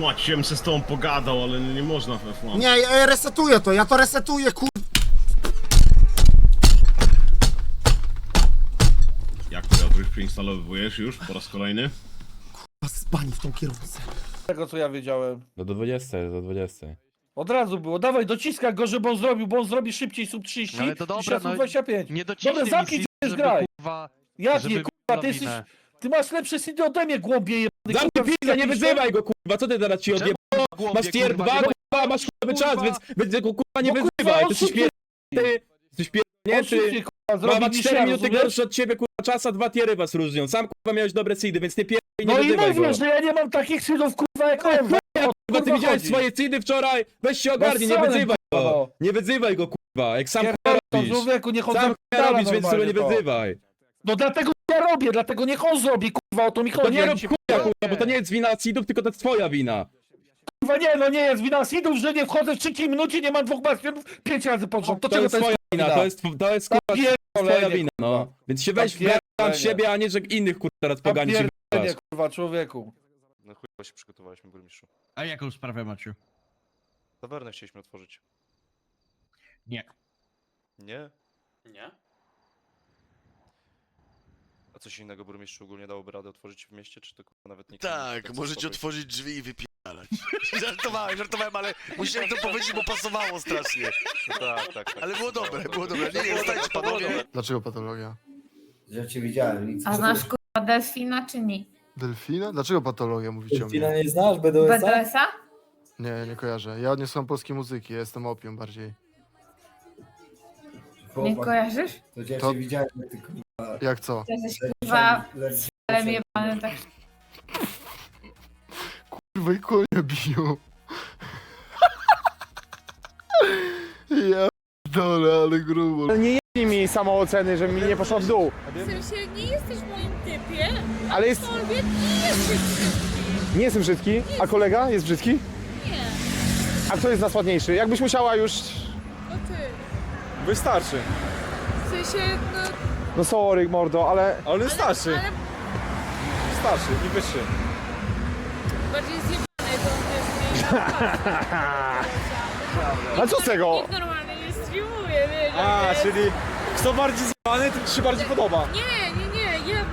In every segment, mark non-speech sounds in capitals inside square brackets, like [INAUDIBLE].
Dobra, jestem. Płaciłem się z tobą pogadał, ale nie można w F1. Nie, ja resetuję to, ja to resetuję, kur... Jak to Piotruś przeinstalowujesz już po raz kolejny? z bani w tą kierownicę. tego co ja wiedziałem. Do 20, do 20. Od razu było, dawaj dociskaj go, żeby on zrobił, bo on zrobi szybciej sub 30 No ale to dobra, niż ja sub no i 25. Nie dociśnij Dobra, zamknij żeby, zgraj. kurwa, Jak żeby nie, kurwa, ty jesteś, ty masz lepsze CD ode mnie, głąbie jebany. Zamknij pizdę, nie wyzywaj go, kurwa, co ty teraz ci odjeb... głąbie, Masz tier kurwa, 2, nie- kurwa, masz chujowy czas, kurwa. więc, więc go kurwa nie No, kurwa, wyzywaj, ty jesteś pierdolnięty, jesteś On pierdolnięty. szybciej, kurwa, Ma, zrobi ma niż 4 ja, minuty rozumiesz? gorszy od ciebie, kurwa, czasa, dwa tiery was różnią. Sam kurwa miałeś dobre seedy, więc nie nie No i wyzywaj go. mówię, że ja nie mam takich synów, kurwa, jak on. Kurwa, ty widziałeś swoje seedy wczoraj, weź się ogarnij, nie wyzywaj kurwa, go. no. Nie wyzywaj go, kurwa, jak sam kurwa robisz. człowieku, niech on Sam kurwa robisz, więc sobie nie wyzywaj. No dlatego ja robię, dlatego niech on zrobi, kurwa, o to mi chodzi. To nie rób chuja, kurwa, bo to nie jest wina seedów, tylko to jest twoja wina. Kurwa nie, no nie jest wina Sidów, że nie wchodzę w trzeciej minucie, nie mam dwóch bastionów pięć razy pod rząd. To, To czego jest to twoja jest wina, wina? to jest, to jest kurwa Pierdolenie, twoja wina, no. Więc się weź w Pierdolenie. garść siebie, a nie, że innych kurwa teraz poganić i Pierdolenie, wyzywasz. kurwa, człowieku. No chujowo się przygotowaliśmy, burmistrzu. A jaką sprawę macie? Tawernę chcieliśmy otworzyć. Nie. Nie? Nie? Coś innego burmistrzu ogólnie dałoby radę otworzyć w mieście, czy to kurwa nawet nie Tak, tak możecie otworzyć drzwi i wypieralać. [LAUGHS] żartowałem, żartowałem, ale musiałem to powiedzieć, bo pasowało strasznie. No tak, tak, tak. Ale było dobre, było dobre. Nie, nie, panowie. Dlaczego patologia? Że cię widziałem. Nic A znasz kurwa delfina czy nie? Delfina? Dlaczego patologia mówicie o Delfina mnie? nie znasz, BDS-a? BDS-a? Nie, nie kojarzę. Ja nie słucham polskiej muzyki, ja jestem opium bardziej. Nie kojarzysz? To cię To- widziałem, jak ty kurwa... Jak co? Jesteś kurwa ale jebany tak. Kurwa i konie biją. ja dole, ale grubo. Nie jedź mi samooceny, żeby mi nie poszło w dół. W sensie nie jesteś w moim typie, Ale jest... aczkolwiek nie jesteś Nie jestem brzydki. A kolega jest brzydki? Nie, A kto jest nas ładniejszy? Jakbyś musiała już... no ty. Wystarczy. W sensie, no... No sorry, mordo, ale... Ale starszy. Ale Starszy i wyższy. bardziej zjebany to jest [LAUGHS] A co z tego? Nikt normalnie nie streamuje, wiesz. A, jest. czyli kto bardziej zbany, tym się bardziej podoba. Nie, nie, nie, ja... O,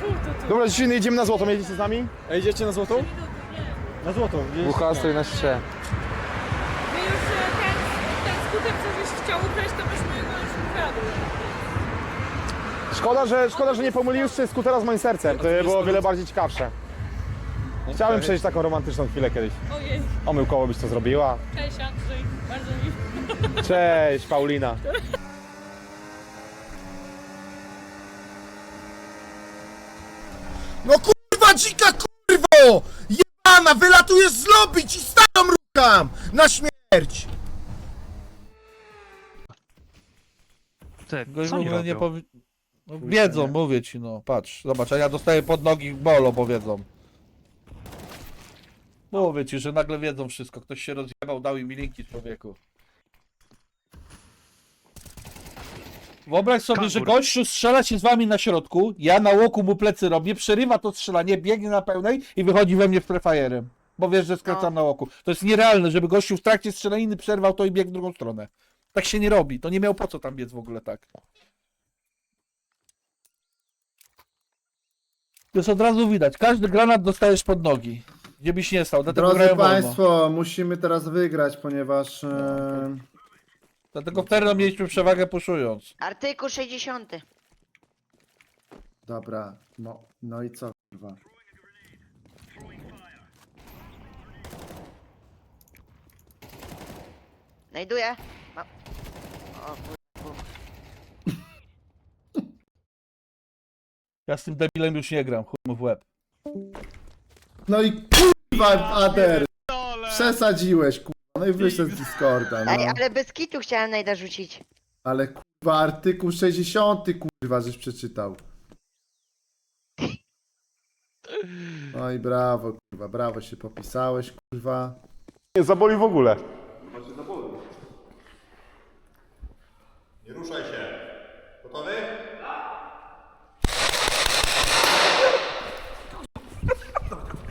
fu, to tu. Dobra, dzisiaj jedziemy na złotą, jedziecie z nami? A jedziecie na złotą? Nie. Na złotą. Bucha stoi na strze. My już e, ten, ten skuter, co żeś chciał ukraść, to byśmy go już ukradli. Szkoda, że, szkoda, że nie pomyliłeś się skutera z moim sercem. To by było wiele bardziej ciekawsze. Chciałem przeżyć taką romantyczną chwilę kiedyś. Ojej, Omyłkowo byś to zrobiła. cześć Andrzej, bardzo mi Cześć, Paulina. No kurwa dzika kurwo! Jebana, wylatujesz z lobby, ci starą rukam! Na śmierć! Ty, Goś w ogóle nie powi... No, wiedzą, mówię ci, no, patrz. Zobacz, a ja dostaję pod nogi bolo, bo wiedzą. Mówię ci, że nagle wiedzą wszystko. Ktoś się rozjebał, dał im linki człowieku. Wyobraź sobie, że Kangur. gościu strzela się z wami na środku, ja na łoku mu plecy robię, przerywa to strzelanie, biegnie na pełnej i wychodzi we mnie frefajerem. Bo wiesz, że skracam na łoku. To jest nierealne, żeby gościu w trakcie strzelaniny przerwał to i biegł w drugą stronę. Tak się nie robi. To nie miał po co tam biec w ogóle tak. To jest od razu widać. Każdy granat dostajesz pod nogi. Gdzie byś nie stał. Dlatego Drodzy grają wolno. Państwo, musimy teraz wygrać, ponieważ... E... Dlatego w terno mieliśmy przewagę puszując. Artykuł 60. Dobra, no, no i co kurwa? Znajduję. O, Ja z tym debilem już nie gram. Chuj mu w łeb. No i kurwa, Ader! Przesadziłeś, kurwa, no i wyszedł z Discorda, no. ale bez kitu chciałem najda rzucić. Ale kurwa, artykuł 60, kurwa, żeś przeczytał. No i brawo, kurwa, brawo się popisałeś, kurwa. Nie zaboli w ogóle. Nie ruszaj się.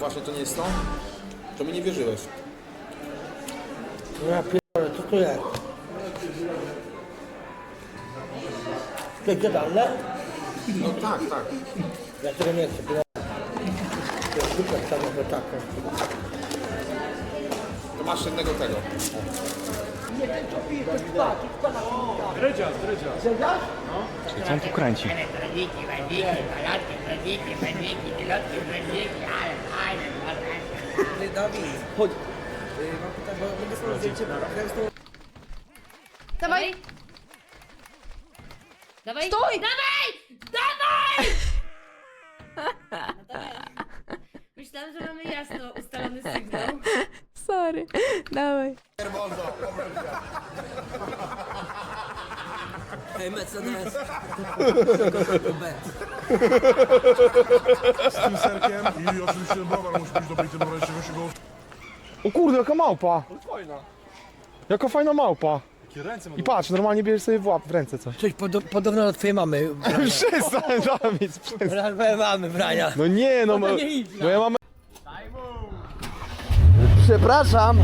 właśnie to nie jest to, to mi nie wierzyłeś. Ja pierdolę, co to jest? To jest jadalne? No tak, tak. Ja tego nie chcę, pierdolę. To jest super samego taką. To masz jednego tego. Dawaj! Dawaj! Stój! Dawaj! Dawaj! Myślałam, że mamy jasno ustalony sygnał. Sorry, dawaj. [LAUGHS] O kurde, jaka małpa! Jaka fajna małpa! I patrz, normalnie bierzesz sobie w łap w ręce coś. Coś podobno do twojej mamy. [LAUGHS] Przestań, Dawid, przestań. Twojej mamy, Brania. No nie, no, no, no ja mam... Przepraszam.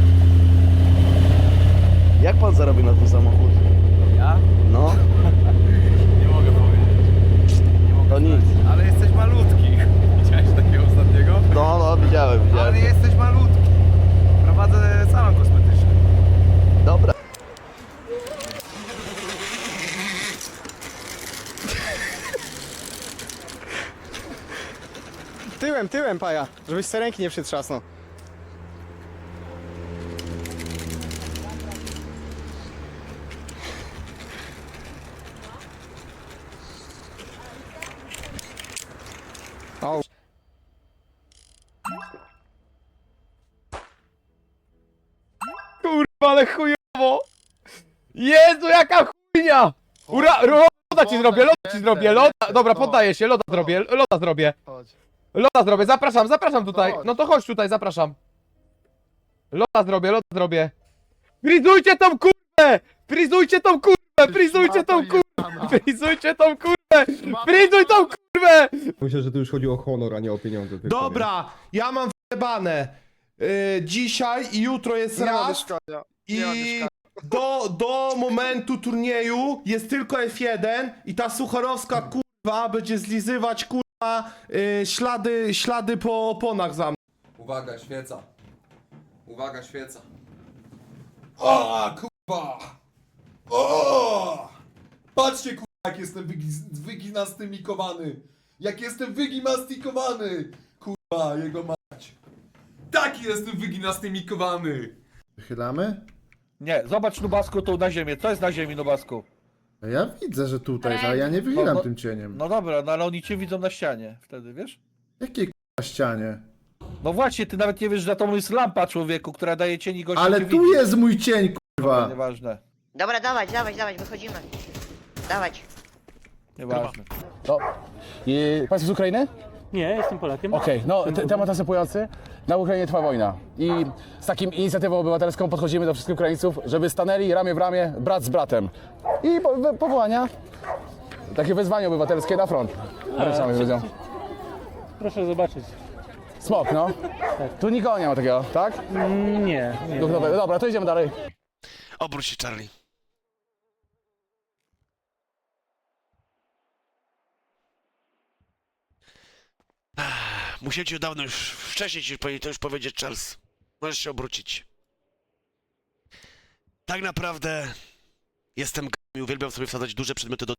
Jak pan zarobił na ten samochód? Ja? No. [LAUGHS] Nie mogę powiedzieć. To nic. Ale jesteś malutki. No, no, widziałem, widziałem. Ale jesteś malutki. Prowadzę salon kosmetyczny. Dobra. Tyłem, tyłem, paja, żebyś se ręki nie przytrzasnął. Au. Kurwa, ale chujowo! Jezu, jaka chujnia! Ura, loda ci zrobię, loda ci zrobię, loda, dobra, poddaję się, loda zrobię, loda zrobię. Chodź. Loda zrobię, zapraszam, zapraszam tutaj. No to chodź tutaj, zapraszam. Loda zrobię, loda zrobię. Frizujcie tą kurwę! Frizujcie tą kurwę! Frizujcie tą kurwę! Frizujcie tą kurwę! Frizuj tą kurwę! Myślę, że tu już chodzi o honor, a nie o pieniądze. Dobra, ja mam wyjebane. Yy, dzisiaj i jutro jest raz i do, do momentu turnieju jest tylko F1 i ta Suchorowska kurwa będzie zlizywać kurwa yy, ślady, ślady po oponach za mną. Uwaga, świeca. Uwaga, świeca. O, kurwa! O! Patrzcie, kurwa, jak jestem wygi- wyginastymikowany. Jak jestem wygimastikowany. Kurwa, jego mać. Taki jestem wyginastymikowany. Wychylamy? Nie, zobacz Nubasku tu na ziemię, co jest na ziemi Nubasku? A Ja widzę, że tutaj, ale ja nie wychylam No, no- tym cieniem. No dobra, no ale oni cię widzą na ścianie wtedy, wiesz? Jakie k***a ścianie? No właśnie, ty nawet nie wiesz, że to jest lampa człowieku, która daje cień i gości Ale cię tu widzi. jest mój cień, kurwa. Nieważne, Dobra, dawać, dawać, dawać, wychodzimy. Dawać. nieważne. Państwo z Ukrainy? Nie, jestem Polakiem. Okej, no te, temat następujący. Na Ukrainie trwa wojna i z takim inicjatywą obywatelską podchodzimy do wszystkich Ukraińców, żeby stanęli ramię w ramię, brat z bratem. I po, wy- powołania, takie wezwanie obywatelskie na front. Wręczamy ludziom. Proszę zobaczyć. Smok, no. Tu nikogo nie ma takiego, tak? Nie, nie. Dobra, dobra, to idziemy dalej. Obróć się, Charlie. Musiałem ci dawno już, wcześniej ci to już powiedzieć, Charles. Możesz się obrócić. Tak naprawdę jestem i uwielbiam sobie wsadzać duże przedmioty do